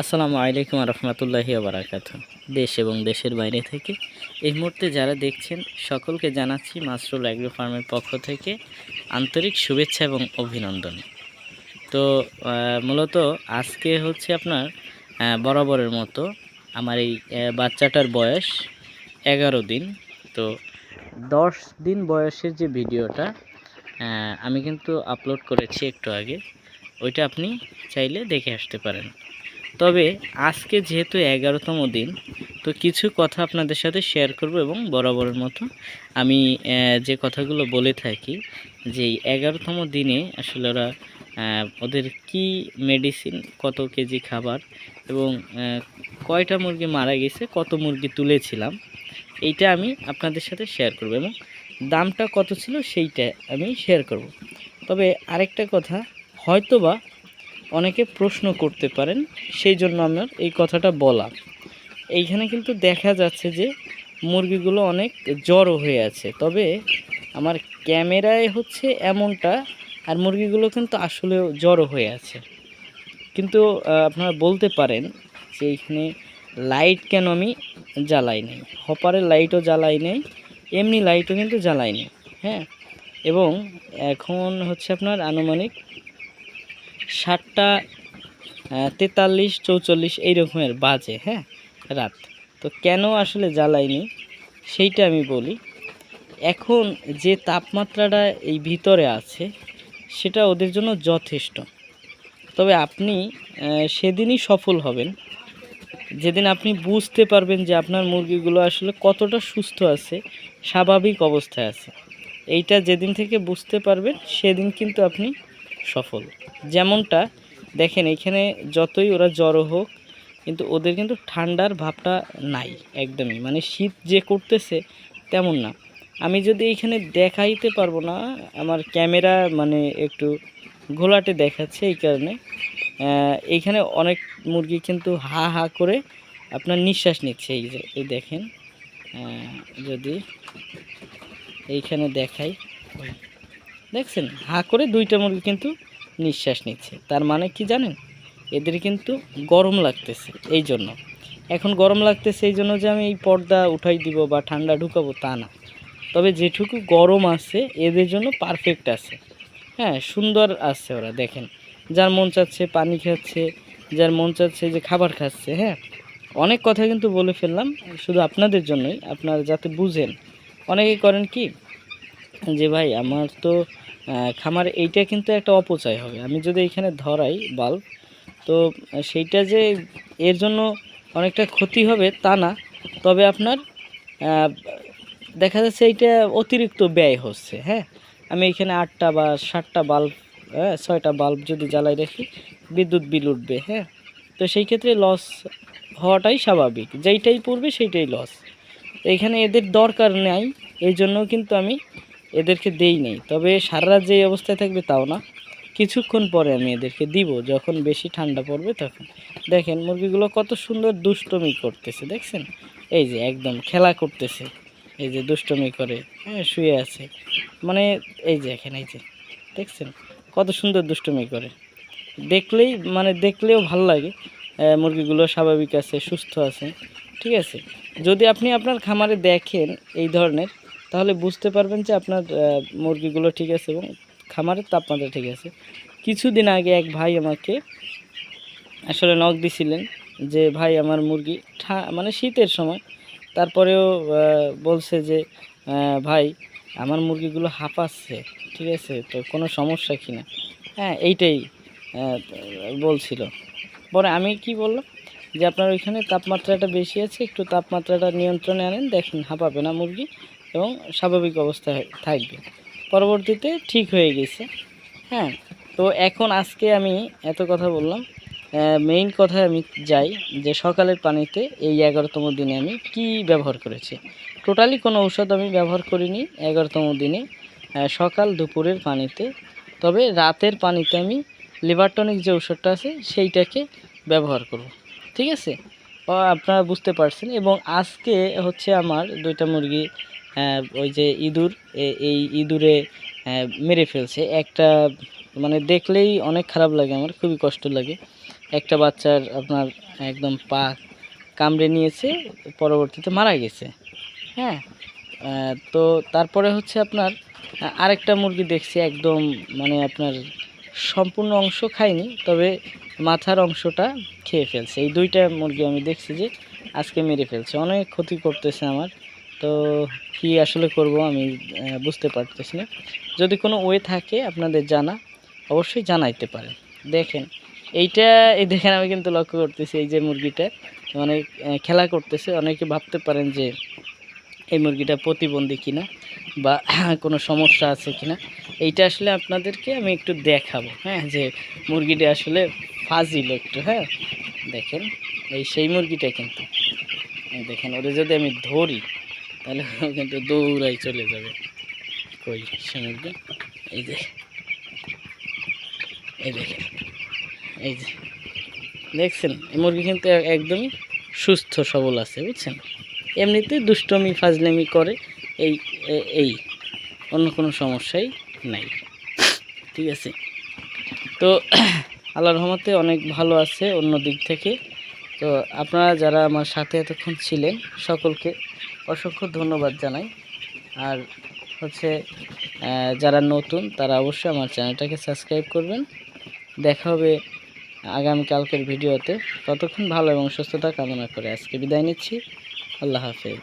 আসসালামু আলাইকুম রহমতুল্লাহি বারাকাত। দেশ এবং দেশের বাইরে থেকে এই মুহূর্তে যারা দেখছেন, সকলকে জানাচ্ছি মাসরুল অ্যাগ্রো ফার্মের পক্ষ থেকে আন্তরিক শুভেচ্ছা এবং অভিনন্দন। তো মূলত আজকে হচ্ছে আপনার বরাবরের মতো আমার এই বাচ্চাটার বয়স এগারো দিন। তো, দশ দিন বয়সের যে ভিডিওটা আমি কিন্তু আপলোড করেছি একটু আগে, ওইটা আপনি চাইলে দেখে আসতে পারেন। তবে আজকে যেহেতু এগারোতম দিন, তো কিছু কথা আপনাদের সাথে শেয়ার করব এবং বরাবরের মতো আমি যে কথাগুলো বলে থাকি, যে এগারোতম দিনে আসলে ওরা ওদের কি মেডিসিন কত কেজি খাবার এবং কয়টা মুরগি মারা গেছে, কত মুরগি তুলেছিলাম, এইটা আমি আপনাদের সাথে শেয়ার করব এবং দামটা কত ছিল সেইটা আমি শেয়ার করব। তবে আরেকটা কথা, হয়তোবা অনেকে প্রশ্ন করতে পারেন, সেই জন্য আমার এই কথাটা বলা। এইখানে কিন্তু দেখা যাচ্ছে যে মুরগিগুলো অনেক জড়ো হয়ে আছে, তবে আমার ক্যামেরায় হচ্ছে এমনটা, আর মুরগিগুলো কিন্তু আসলেও জড়ো হয়ে আছে। কিন্তু আপনারা বলতে পারেন যে এইখানে লাইট কেন আমি জ্বালাই নেই? হপারের লাইটও জ্বালাই নেই, এমনি লাইটও কিন্তু জ্বালাই নেই হ্যাঁ? এবং এখন হচ্ছে আপনার আনুমানিক সাতটা তেতাল্লিশ, চৌচল্লিশ এই রকমের বাজে হ্যাঁ? রাত। তো কেন আসলে জ্বালাইনি সেইটা আমি বলি। এখন যে তাপমাত্রাটা এই ভিতরে আছে, সেটা ওদের জন্য যথেষ্ট। তবে আপনি সেদিনই সফল হবেন। যেদিন আপনি বুঝতে পারবেন যে আপনার মুরগিগুলো আসলে কতটা সুস্থ আছে, স্বাভাবিক অবস্থায় আছে। এইটা যেদিন থেকে বুঝতে পারবেন, সেদিন কিন্তু আপনি সফল। যেমনটা, দেখেন, এখানে যতই ওরা জড়ো হোক, কিন্তু ওদের কিন্তু ঠান্ডার ভাবটা নাই একদমই। মানে শীত যে করতেছে, তেমন না। আমি যদি এইখানে দেখাইতে পারব না, আমার ক্যামেরা মানে একটু ঘোলাটে দেখাচ্ছে এই কারণে এইখানে অনেক মুরগি কিন্তু হা হা করে আপনার নিঃশ্বাস নিচ্ছে। এই যে, এই দেখেন যদি এইখানে দেখাই। দেখছেন, হা করে দুইটা মুরগি কিন্তু নিঃশ্বাস নিচ্ছে। তার মানে কি জানেন? এদের কিন্তু গরম লাগতেছে এই জন্য। এখন গরম লাগতেছে এই জন্য যে আমি এই পর্দা উঠাই দিব বা ঠান্ডা ঢুকাবো তা না। তবে যেটুকু গরম আছে, এদের জন্য পারফেক্ট আছে। হ্যাঁ সুন্দর আছে ওরা, দেখেন। যার মন চাচ্ছে পানি খাচ্ছে, যার মন চাচ্ছে যে খাবার খাচ্ছে হ্যাঁ। অনেক কথা কিন্তু বলে ফেললাম, শুধু আপনাদের জন্যই, আপনারা যাতে বুঝেন। অনেকে করেন কি যে, ভাই, আমার তো খামার এইটা কিন্তু একটা অপচয় হবে। আমি যদি এখানে ধরাই বাল্ব তো সেইটা যে এর জন্য অনেকটা ক্ষতি হবে তা না। তবে আপনার দেখা যাচ্ছে এইটা অতিরিক্ত ব্যয় হচ্ছে হ্যাঁ? আমি এখানে আটটা বা সাতটা বাল্ব হ্যাঁ ছয়টা বাল্ব যদি জ্বালাই রাখি, বিদ্যুৎ বিল উঠবে হ্যাঁ? তো সেই ক্ষেত্রে লস হওয়াটাই স্বাভাবিক। যেইটাই পড়বে সেইটাই লস এখানে এদের দরকার নাই এই জন্য কিন্তু আমি এদেরকে দেই নেই। তবে সারা রাত যেই অবস্থায় থাকবে তাও না। কিছুক্ষণ পরে আমি এদেরকে দিব। যখন বেশি ঠান্ডা পড়বে তখন। দেখেন, মুরগিগুলো কত সুন্দর দুষ্টমি করতেছে, দেখছেন? এই যে একদম খেলা করতেছে। এই যে দুষ্টমি করে হ্যাঁ শুয়ে আছে। মানে এই যে এখানে, এই যে, দেখছেন? কত সুন্দর দুষ্টমি করে। দেখলেই মানে দেখলেও ভালো লাগে। মুরগিগুলো স্বাভাবিক আছে, সুস্থ আছে। ঠিক আছে? যদি আপনি আপনার খামারে দেখেন এই ধরনের তাহলে বুঝতে পারবেন যে আপনার মুরগিগুলো ঠিক আছে এবং খামারের তাপমাত্রা ঠিক আছে। কিছুদিন আগে এক ভাই আমাকে আসলে নখ দিছিলেন যে, ভাই, আমার মুরগি ঠা মানে শীতের সময়। তারপরেও বলছে যে ভাই, আমার মুরগিগুলো হাঁপাচ্ছে ঠিক আছে, তো কোনো সমস্যা কি না হ্যাঁ এইটাই বলছিল। পরে আমি কি বললাম যে, আপনার ওইখানে তাপমাত্রাটা বেশি আছে, একটু তাপমাত্রাটা নিয়ন্ত্রণে আনেন, দেখেন হাঁপাবে না মুরগি। এবং স্বাভাবিক অবস্থায় থাকবে। পরবর্তীতে ঠিক হয়ে গেছে। হ্যাঁ তো এখন আজকে আমি এত কথা বললাম। মেইন কথায় আমি যাই যে সকালের পানিতে এই এগারোতম দিনে আমি কি ব্যবহার করেছি। টোটালি কোনো ঔষধ আমি ব্যবহার করিনি এগারোতম দিনে। সকাল দুপুরের পানিতে। তবে রাতের পানিতে আমি লিভারটনিক যে ওষুধটা আছে সেইটাকে ব্যবহার করব। ঠিক আছে? আপনারা বুঝতে পারছেন। এবং আজকে হচ্ছে আমার দুইটা মুরগি ওই যে ইঁদুর এই ইঁদুরে মেরে ফেলছে। একটা মানে দেখলেই অনেক খারাপ লাগে আমার, খুবই কষ্ট লাগে। একটা বাচ্চার আপনার একদম পা কামড়ে নিয়েছে, পরবর্তীতে মারা গেছে। হ্যাঁ তো তারপরে হচ্ছে আপনার আরেকটা মুরগি দেখছি একদম মানে আপনার সম্পূর্ণ অংশ খায়নি, তবে মাথার অংশটা খেয়ে ফেলছে। এই দুইটা মুরগি আমি দেখছি যে আজকে মেরে ফেলছে। অনেক ক্ষতি করতেছে আমার। তো কি আসলে করব আমি বুঝতে পারতেছি না। যদি কোনো ওয়ে থাকে আপনাদের জানা, অবশ্যই জানাইতে পারেন। দেখেন, এইটা, এই দেখেন আমি কিন্তু লক্ষ্য করতেছি এই যে মুরগিটা। মানে খেলা করতেছে। অনেকে ভাবতে পারেন যে এই মুরগিটা প্রতিবন্ধী কিনা বা কোনো সমস্যা আছে কিনা। এইটা আসলে আপনাদেরকে আমি একটু দেখাবো হ্যাঁ? যে মুরগিটা আসলে ফাজিল একটু হ্যাঁ? দেখেন, এই সেই মুরগিটা কিন্তু। দেখেন ওরে যদি আমি ধরি তাহলে কিন্তু দৌড়াই চলে যাবে। কই মুরগি এই যে। এই দেখেন এই যে। দেখছেন, এই মুরগি কিন্তু একদমই সুস্থ, সবল আছে, বুঝছেন? এমনিতে দুষ্টমি, ফাজলামি করে এই এই। অন্য কোনো সমস্যাই নাই। ঠিক আছে? তো আল্লাহ রহমতে অনেক ভালো আছে অন্য দিক থেকে। তো আপনারা যারা আমার সাথে এতক্ষণ ছিলেন, সকলকে অসংখ্য ধন্যবাদ জানাই। আর হচ্ছে যারা নতুন, তারা অবশ্যই আমার চ্যানেলটাকে সাবস্ক্রাইব করবেন। দেখা হবে আগামীকালকের ভিডিওতে। ততক্ষণ ভালো এবং সুস্থতা কামনা করে আজকে বিদায় নিচ্ছি। আল্লাহ হাফেজ।